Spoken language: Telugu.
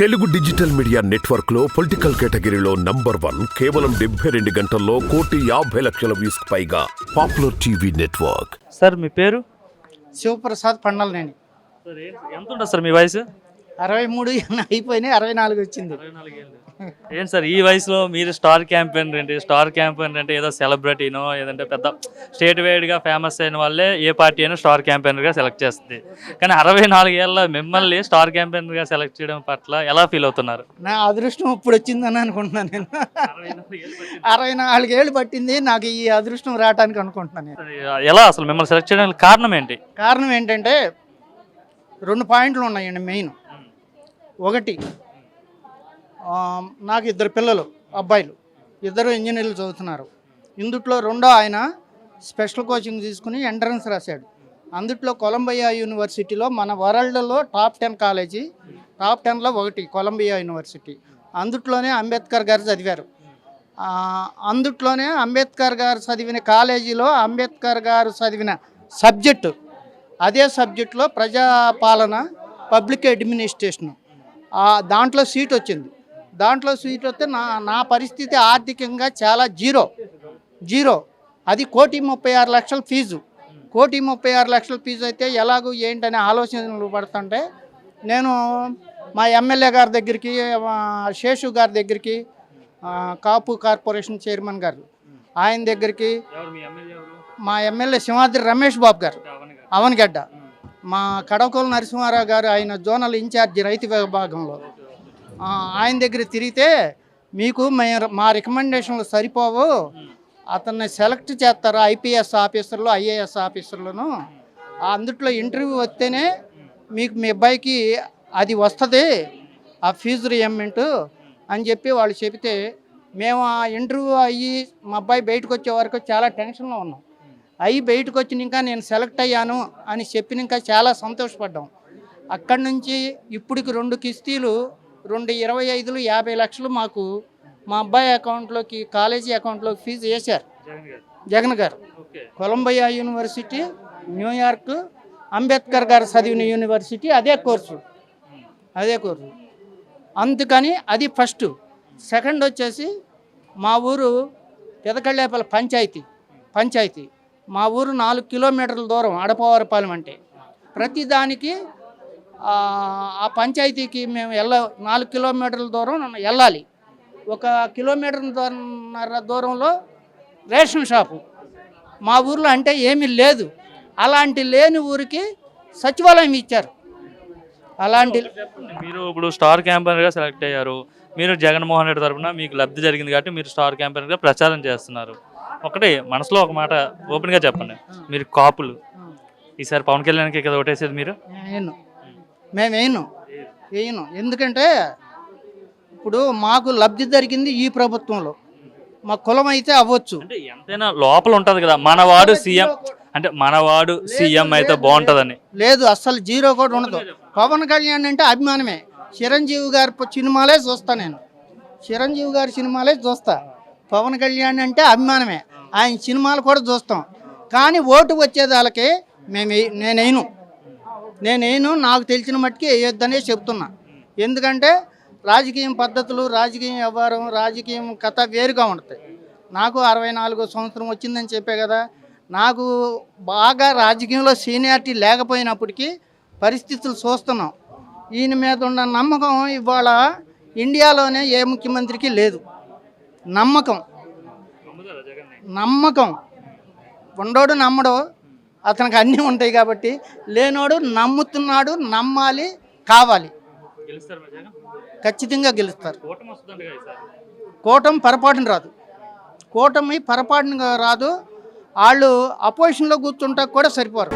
తెలుగు డిజిటల్ మీడియా నెట్వర్క్లో పొలిటికల్ కేటగిరీలో నంబర్ వన్ కేవలం డెబ్బై రెండు గంటల్లో కోటి యాభై లక్షల వ్యూస్ పైగా పాపులర్ టీవీ నెట్వర్క్. సార్ మీ పేరు? శివప్రసాద్ పండలనేని. సార్ ఎంత ఉంటుంది సార్ మీ వయసు? అరవై మూడు అయిపోయినాయి అరవై నాలుగు వచ్చింది. ఏంటి సార్ ఈ వయసులో మీరు స్టార్ క్యాంపెయిన్ ఏంటి? స్టార్ క్యాంపెయిన్ అంటే ఏదో సెలబ్రిటీనో ఏదంటే పెద్ద స్టేట్ వైడ్గా ఫేమస్ అయిన వాళ్ళే ఏ పార్టీ అయినా స్టార్ క్యాంపెయినర్గా సెలెక్ట్ చేస్తుంది. కానీ అరవై నాలుగేళ్ళ మిమ్మల్ని స్టార్ క్యాంపెయినర్గా సెలెక్ట్ చేయడం పట్ల ఎలా ఫీల్ అవుతున్నారు? నా అదృష్టం ఇప్పుడు వచ్చిందని అనుకుంటున్నాను నేను. అరవై నాలుగేళ్ళు పట్టింది నాకు ఈ అదృష్టం రావడానికి అనుకుంటున్నాను నేను. ఎలా అసలు మిమ్మల్ని సెలెక్ట్ చేయడానికి కారణం ఏంటి? కారణం ఏంటంటే రెండు పాయింట్లు ఉన్నాయండి మెయిన్. ఒకటి. నాకు ఇద్దరు పిల్లలు అబ్బాయిలు. ఇద్దరు ఇంజనీర్లు చదువుతున్నారు. ఇందుట్లో రెండో ఆయన స్పెషల్ కోచింగ్ తీసుకుని ఎంట్రన్స్ రాశాడు. అందుట్లో కొలంబియా యూనివర్సిటీలో మన వరల్డ్లో టాప్ టెన్ కాలేజీ టాప్ టెన్లో ఒకటి కొలంబియా యూనివర్సిటీ. అందుట్లోనే అంబేద్కర్ గారు చదివారు. అందుట్లోనే అంబేద్కర్ గారు చదివిన కాలేజీలో అంబేద్కర్ గారు చదివిన సబ్జెక్టు. అదే సబ్జెక్టులో ప్రజాపాలన పబ్లిక్ అడ్మినిస్ట్రేషన్. దాంట్లో సీట్ వచ్చింది. దాంట్లో సీట్ వస్తే నా నా పరిస్థితి ఆర్థికంగా చాలా జీరో. జీరో. అది కోటి ముప్పై ఆరు లక్షల ఫీజు. కోటి ముప్పై ఆరు లక్షల ఫీజు అయితే ఎలాగూ ఏంటనే ఆలోచనలు పడుతుంటే నేను మా ఎమ్మెల్యే గారి దగ్గరికి శేషు గారి దగ్గరికి కాపు కార్పొరేషన్ చైర్మన్ గారు ఆయన దగ్గరికి మా ఎమ్మెల్యే సింహాద్రి రమేష్ బాబు గారు అవనగడ్డ మా కడవకోలు నరసింహారావు గారు ఆయన జోనల్ ఇన్ఛార్జి రైతు విభాగంలో. ఆయన దగ్గర తిరిగితే మీకు మా రికమెండేషన్లు సరిపోవు. అతన్ని సెలెక్ట్ చేస్తారు ఐపీఎస్ ఆఫీసర్లు ఐఏఎస్ ఆఫీసర్లను. అందుట్లో ఇంటర్వ్యూ వస్తేనే మీకు మీ అబ్బాయికి అది వస్తుంది ఆ ఫీజు రియంమెంట్ అని చెప్పి వాళ్ళు చెబితే మేము ఆ ఇంటర్వ్యూ అయ్యి మా అబ్బాయి బయటకు వచ్చే వరకు చాలా టెన్షన్లో ఉన్నాం. అయ్యి బయటకు వచ్చినాక నేను సెలెక్ట్ అయ్యాను అని చెప్పినాక చాలా సంతోషపడ్డాం. అక్కడి నుంచి ఇప్పటికి రెండు కిస్తీలు రెండు ఇరవై ఐదులు యాభై లక్షలు మాకు మా అబ్బాయి అకౌంట్లోకి కాలేజీ అకౌంట్లోకి ఫీజు వేశారు. జగన్ గారు. కొలంబియా యూనివర్సిటీ న్యూయార్క్ అంబేద్కర్ గారు చదివిన యూనివర్సిటీ అదే కోర్సు. అదే కోర్సు. అందుకని అది ఫస్ట్. సెకండ్ వచ్చేసి మా ఊరు పెదకళ్ళేపల్లి పంచాయతీ. పంచాయతీ. మా ఊరు నాలుగు కిలోమీటర్ల దూరం అడపవారిపాలెం అంటే. ప్రతి దానికి ఆ పంచాయతీకి మేము వెళ్ళ నాలుగు కిలోమీటర్ల దూరం వెళ్ళాలి ఒక కిలోమీటర్ దూరం దూరంలో రేషన్ షాపు. మా ఊర్లో అంటే ఏమీ లేదు. అలాంటి లేని ఊరికి సచివాలయం ఇచ్చారు. అలాంటి మీరు ఇప్పుడు స్టార్ క్యాంపెయినర్గా సెలెక్ట్ అయ్యారు. మీరు జగన్మోహన్ రెడ్డి తరఫున మీకు లబ్ధి జరిగింది కాబట్టి మీరు స్టార్ క్యాంపెయినర్గా ప్రచారం చేస్తున్నారు. ఒకటి మనసులో ఒక మాట ఓపెన్గా చెప్పండి. మీరు కాపులు. ఈసారి పవన్ కళ్యాణ్కి కదా ఓటేసేది మీరు? వేయను మేము వేయను వేయను ఎందుకంటే ఇప్పుడు మాకు లబ్ధి జరిగింది ఈ ప్రభుత్వంలో. మా కులం అయితే అవ్వచ్చు. అంటే ఎంతైనా లోపల ఉంటుంది కదా. మనవాడు సీఎం. అంటే మనవాడు సీఎం అయితే బాగుంటుందని. లేదు అస్సలు జీరో కూడా ఉండదు. పవన్ కళ్యాణ్ అంటే అభిమానమే. చిరంజీవి గారి సినిమాలే చూస్తా నేను. చిరంజీవి గారి సినిమాలే చూస్తా. పవన్ కళ్యాణ్ అంటే అభిమానమే. ఆయన సినిమాలు కూడా చూస్తాం. కానీ ఓటు వచ్చేదాళ్ళకి మేము వేయ- నేను నాకు తెలిసిన మట్టుకి వేయొద్దనే చెప్తున్నా. ఎందుకంటే రాజకీయం పద్ధతులు రాజకీయం వ్యవహారం రాజకీయం కథ వేరుగా ఉంటాయి నాకు అరవై నాలుగో సంవత్సరం వచ్చిందని చెప్పే కదా నాకు బాగా రాజకీయంలో సీనియారిటీ లేకపోయినప్పటికీ పరిస్థితులు చూస్తున్నాం. ఈయన మీద ఉన్న నమ్మకం ఇవాళ ఇండియాలోనే ఏ ముఖ్యమంత్రికి లేదు. నమ్మకం. నమ్మకం. ఉండోడు నమ్మడు అతనికి అన్నీ ఉంటాయి కాబట్టి లేనోడు నమ్ముతున్నాడు నమ్మాలి కావాలి. ఖచ్చితంగా గెలుస్తారు. కూటమి పొరపాటున రాదు. కూటమి పొరపాటున రాదు. వాళ్ళు అపోజిషన్లో కూర్చుంటా కూడా సరిపోరు.